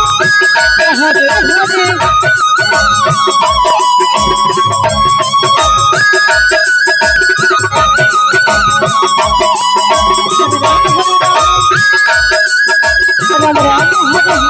Hare Hare Ram Ram Hare